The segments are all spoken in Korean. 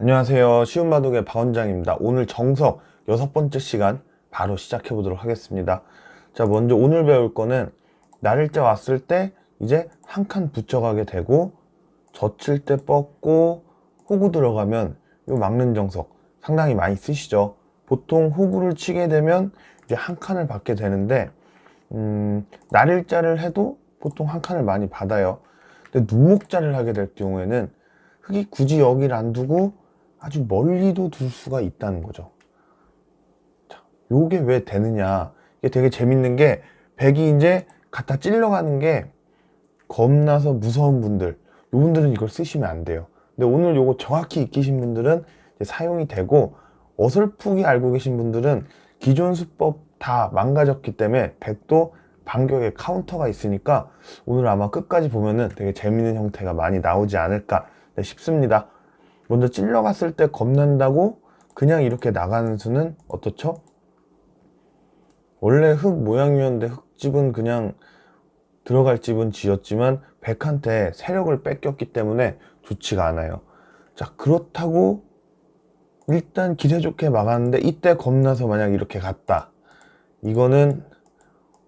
안녕하세요. 쉬운 바둑의 박원장입니다. 오늘 정석 여섯 번째 시간 바로 시작해 보도록 하겠습니다. 자, 먼저 오늘 배울 거는 날일자 왔을 때 이제 한 칸 붙여가게 되고 젖힐 때 뻗고 호구 들어가면 요 막는 정석 상당히 많이 쓰시죠. 보통 호구를 치게 되면 이제 한 칸을 받게 되는데 음, 날일자를 해도 보통 한 칸을 많이 받아요. 근데 눈목자를 하게 될 경우에는 흙이 굳이 여기를 안 두고 아주 멀리도 둘 수가 있다는 거죠. 자, 요게 왜 되느냐. 이게 되게 재밌는 게, 백이 이제 갖다 찔러가는 게 겁나서 무서운 분들, 요 분들은 이걸 쓰시면 안 돼요. 근데 오늘 요거 정확히 익히신 분들은 사용이 되고, 어설프게 알고 계신 분들은 기존 수법 다 망가졌기 때문에 백도 반격에 카운터가 있으니까 오늘 아마 끝까지 보면은 되게 재밌는 형태가 많이 나오지 않을까 싶습니다. 먼저 찔러갔을 때 겁난다고 그냥 이렇게 나가는 수는 어떻죠? 원래 흙 모양이었는데 흙집은 그냥 들어갈 집은 지었지만 백한테 세력을 뺏겼기 때문에 좋지가 않아요. 자, 그렇다고 일단 기세 좋게 막았는데 이때 겁나서 만약 이렇게 갔다. 이거는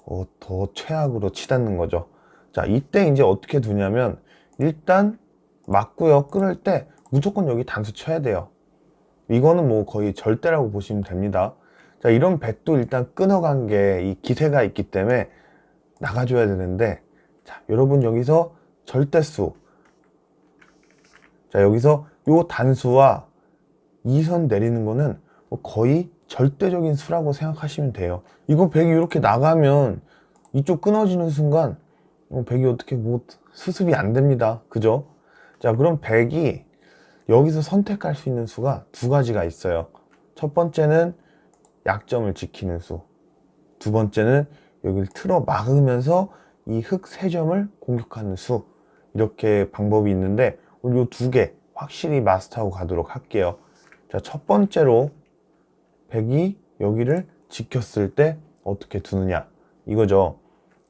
어, 더 최악으로 치닫는 거죠. 자, 이때 이제 어떻게 두냐면 일단 맞고요. 끊을 때 무조건 여기 단수 쳐야 돼요. 이거는 뭐 거의 절대라고 보시면 됩니다. 자, 이런 백도 일단 끊어간 게 이 기세가 있기 때문에 나가줘야 되는데, 자, 여러분 여기서 절대수. 자, 여기서 요 단수와 이선 내리는 거는 뭐 거의 절대적인 수라고 생각하시면 돼요. 이거 백이 이렇게 나가면 이쪽 끊어지는 순간 어, 백이 어떻게 뭐 수습이 안 됩니다. 그죠? 자, 그럼 백이 여기서 선택할 수 있는 수가 두 가지가 있어요. 첫 번째는 약점을 지키는 수. 두 번째는 여기를 틀어 막으면서 이 흙 세 점을 공격하는 수. 이렇게 방법이 있는데 오늘 이두 개 확실히 마스터하고 가도록 할게요. 자, 첫 번째로 백이 여기를 지켰을 때 어떻게 두느냐. 이거죠.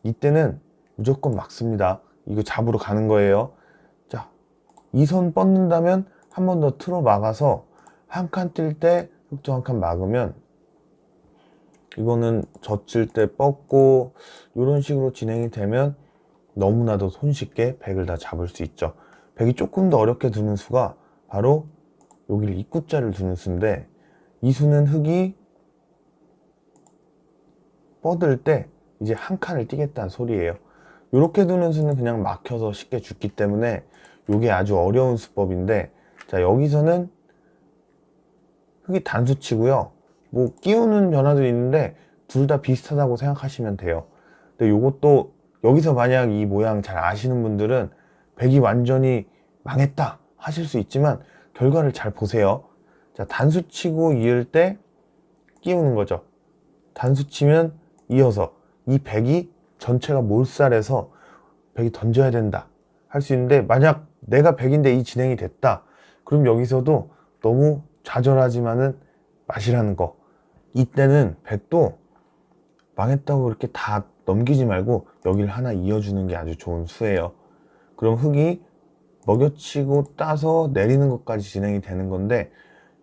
이때는 무조건 막습니다. 이거 잡으러 가는 거예요. 자, 이 선 뻗는다면 한 번 더 틀어 막아서 한칸뜰때 흑조 한칸 막으면 이거는 젖힐 때 뻗고 이런 식으로 진행이 되면 너무나도 손쉽게 백을 다 잡을 수 있죠. 백이 조금 더 어렵게 두는 수가 바로 여기를 입구자를 두는 수인데 이 수는 흙이 뻗을 때 이제 한 칸을 띄겠다는 소리예요. 이렇게 두는 수는 그냥 막혀서 쉽게 죽기 때문에 이게 아주 어려운 수법인데 자 여기서는 흙이 단수치고요. 뭐 끼우는 변화도 있는데 둘 다 비슷하다고 생각하시면 돼요. 근데 요것도 여기서 만약 이 모양 잘 아시는 분들은 백이 완전히 망했다 하실 수 있지만 결과를 잘 보세요. 자 단수 치고 이을 때 끼우는 거죠. 단수 치면 이어서 이 백이 전체가 몰살해서 백이 던져야 된다 할 수 있는데 만약 내가 백인데 이 진행이 됐다 그럼 여기서도 너무 좌절하지만은 마시라는 거 이때는 백도 망했다고 그렇게 다 넘기지 말고 여기를 하나 이어주는 게 아주 좋은 수예요 그럼 흙이 먹여치고 따서 내리는 것까지 진행이 되는 건데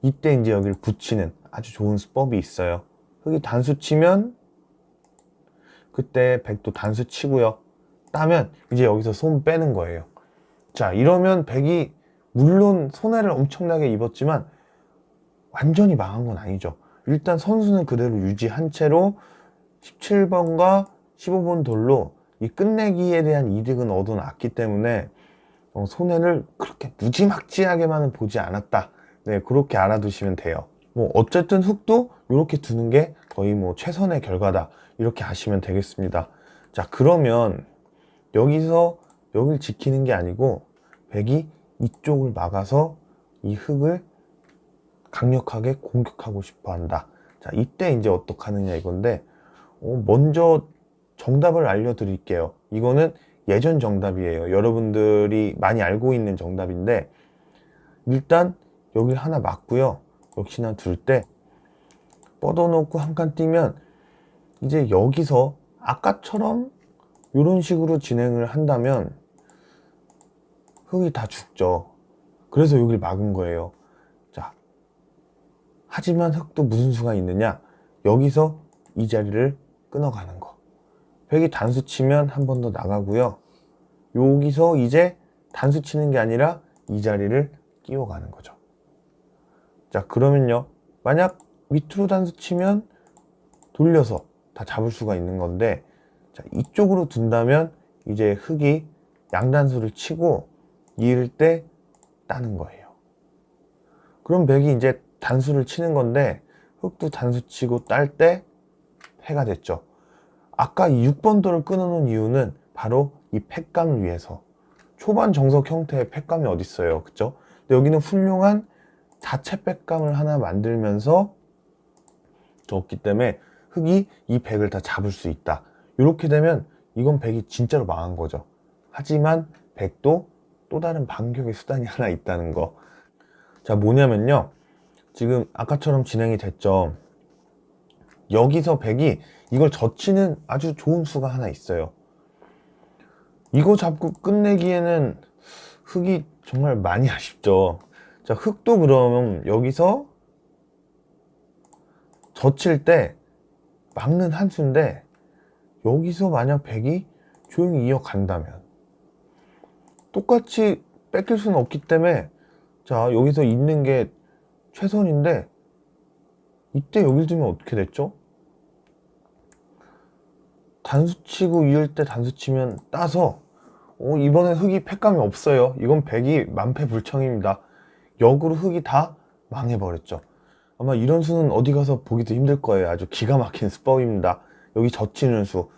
이때 이제 여기를 붙이는 아주 좋은 수법이 있어요 흙이 단수 치면 그때 백도 단수 치고요. 따면 이제 여기서 손 빼는 거예요. 자, 이러면 백이 물론 손해를 엄청나게 입었지만 완전히 망한 건 아니죠. 일단 선수는 그대로 유지한 채로 17번과 15번 돌로 이 끝내기에 대한 이득은 얻어놨기 때문에 어, 손해를 그렇게 무지막지하게만은 보지 않았다. 네, 그렇게 알아두시면 돼요. 뭐 어쨌든 흙도 이렇게 두는 게 거의 뭐 최선의 결과다. 이렇게 하시면 되겠습니다. 자, 그러면 여기서 여기를 지키는 게 아니고 백이 이쪽을 막아서 이 흙을 강력하게 공격하고 싶어 한다. 자, 이때 이제 어떻게 하느냐 이건데, 어, 먼저 정답을 알려드릴게요. 이거는 예전 정답이에요. 여러분들이 많이 알고 있는 정답인데, 일단 여기 하나 맞고요. 역시나 둘 때 뻗어놓고 한 칸 뛰면 이제 여기서 아까처럼 이런 식으로 진행을 한다면 흙이 다 죽죠. 그래서 여기를 막은 거예요. 하지만 흑도 무슨 수가 있느냐? 여기서 이 자리를 끊어가는 거. 백이 단수 치면 한 번 더 나가고요. 여기서 이제 단수 치는 게 아니라 이 자리를 끼워가는 거죠. 자, 그러면요. 만약 밑으로 단수 치면 돌려서 다 잡을 수가 있는 건데, 자, 이쪽으로 둔다면 이제 흑이 양단수를 치고 이을 때 따는 거예요. 그럼 백이 이제 단수를 치는 건데, 흑도 단수 치고 딸 때 패가 됐죠. 아까 이 6번 돌을 끊어놓은 이유는 바로 이 팩감을 위해서. 초반 정석 형태의 팩감이 어딨어요. 그쵸? 근데 여기는 훌륭한 자체 팩감을 하나 만들면서 줬기 때문에 흑이 이 백을 다 잡을 수 있다. 이렇게 되면 이건 백이 진짜로 망한 거죠. 하지만 백도 또 다른 반격의 수단이 하나 있다는 거. 자, 뭐냐면요. 지금 아까처럼 진행이 됐죠. 여기서 백이 이걸 젖히는 아주 좋은 수가 하나 있어요. 이거 잡고 끝내기에는 흑이 정말 많이 아쉽죠. 자, 흑도 그럼 여기서 젖힐 때 막는 한 수인데 여기서 만약 백이 조용히 이어간다면 똑같이 뺏길 수는 없기 때문에 자, 여기서 있는 게 최선인데 이때 여길 두면 어떻게 됐죠? 단수 치고 이을 때 단수 치면 따서 어, 이번엔 흑이 패감이 없어요. 이건 백이 만패불청입니다. 역으로 흑이 다 망해버렸죠. 아마 이런 수는 어디 가서 보기도 힘들 거예요. 아주 기가 막힌 수법입니다. 여기 젖히는 수.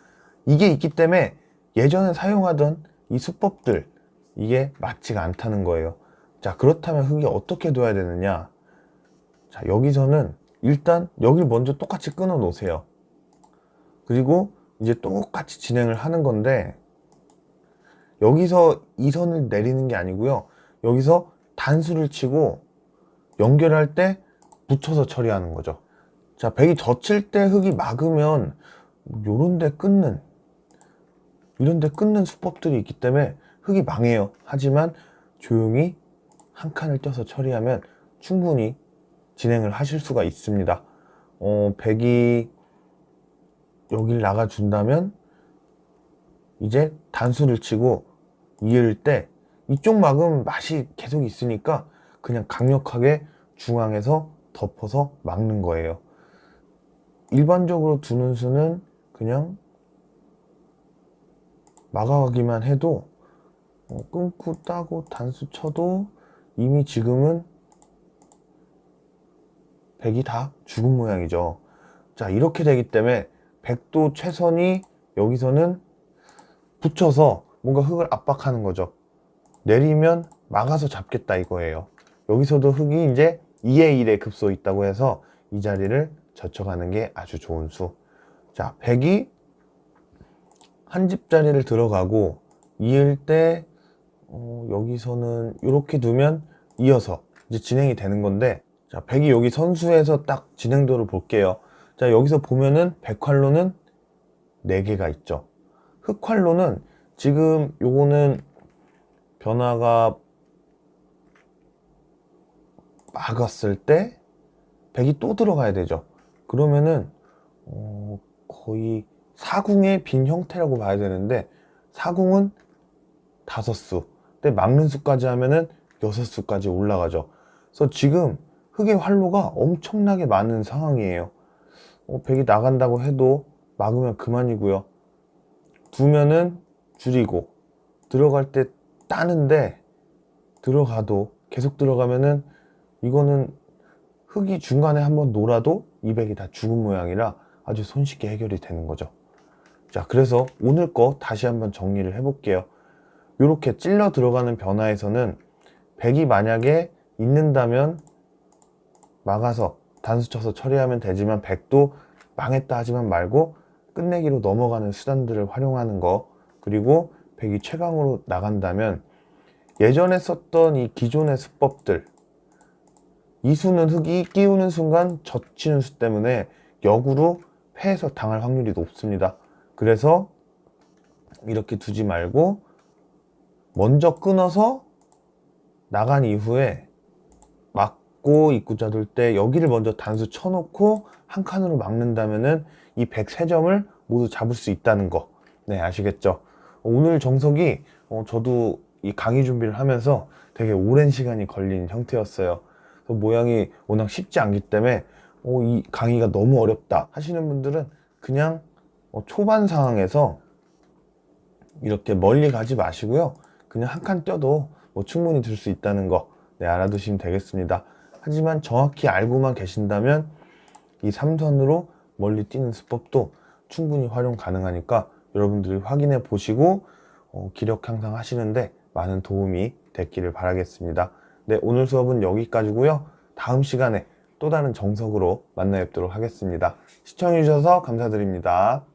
이게 있기 때문에 예전에 사용하던 이 수법들, 이게 맞지가 않다는 거예요. 자, 그렇다면 흑이 어떻게 둬야 되느냐? 자, 여기서는 일단 여길 먼저 똑같이 끊어 놓으세요. 그리고 이제 똑같이 진행을 하는 건데, 여기서 이 선을 내리는 게 아니고요. 여기서 단수를 치고 연결할 때 붙여서 처리하는 거죠. 자, 백이 젖힐 때 흙이 막으면 요런 데 끊는 이런 데 끊는 수법들이 있기 때문에 흙이 망해요. 하지만 조용히 한 칸을 떼서 처리하면 충분히 진행을 하실 수가 있습니다. 어, 백이 여길 나가준다면 이제 단수를 치고 이을 때 이쪽 막으면 맛이 계속 있으니까 그냥 강력하게 중앙에서 덮어서 막는 거예요. 일반적으로 두는 수는 그냥 막아가기만 해도 어, 끊고 따고 단수 쳐도 이미 지금은 백이 다 죽은 모양이죠. 자 이렇게 되기 때문에 백도 최선이 여기서는 붙여서 뭔가 흙을 압박하는 거죠. 내리면 막아서 잡겠다 이거예요. 여기서도 흙이 이제 2의 1에 급소 있다고 해서 이 자리를 젖혀가는 게 아주 좋은 수. 자, 100이 한 집 자리를 들어가고 이을 때 어, 여기서는 이렇게 두면 이어서 이제 진행이 되는 건데 자, 100이 여기 선수에서 딱 진행도를 볼게요. 자, 여기서 보면은 백활로는 4개가 있죠. 흑활로는 지금 요거는 변화가 막았을 때 100이 또 들어가야 되죠. 그러면은 어, 거의 사궁의 빈 형태라고 봐야 되는데 사궁은 다섯 수, 근데 막는 수까지 하면은 여섯 수까지 올라가죠. 그래서 지금 흑의 활로가 엄청나게 많은 상황이에요. 어, 100이 나간다고 해도 막으면 그만이고요. 두면은 줄이고 들어갈 때 따는데 들어가도 계속 들어가면은 이거는 흙이 중간에 한번 놀아도 200이 다 죽은 모양이라 아주 손쉽게 해결이 되는 거죠. 자, 그래서 오늘 거 다시 한번 정리를 해볼게요. 이렇게 찔러 들어가는 변화에서는 100이 만약에 있는다면 막아서 단수 쳐서 처리하면 되지만 100도 망했다 하지만 말고 끝내기로 넘어가는 수단들을 활용하는 거 그리고 100이 최강으로 나간다면 예전에 썼던 이 기존의 수법들 이 수는 흙이 끼우는 순간 젖히는 수 때문에 역으로 패해서 당할 확률이 높습니다. 그래서 이렇게 두지 말고 먼저 끊어서 나간 이후에 막 막고 입구자 돌때 여기를 먼저 단수 쳐놓고 한 칸으로 막는다면은 이 103점을 모두 잡을 수 있다는 거. 네, 아시겠죠? 오늘 정석이 어, 저도 이 강의 준비를 하면서 되게 오랜 시간이 걸린 형태였어요. 모양이 워낙 쉽지 않기 때문에 어, 이 강의가 너무 어렵다 하시는 분들은 그냥 어, 초반 상황에서 이렇게 멀리 가지 마시고요. 그냥 한칸 뛰어도 뭐 충분히 들 수 있다는 거 네, 알아두시면 되겠습니다. 하지만 정확히 알고만 계신다면 이 삼선으로 멀리 뛰는 수법도 충분히 활용 가능하니까 여러분들이 확인해 보시고 어, 기력 향상 하시는데 많은 도움이 됐기를 바라겠습니다. 네, 오늘 수업은 여기까지고요. 다음 시간에 또 다른 정석으로 만나 뵙도록 하겠습니다. 시청해 주셔서 감사드립니다.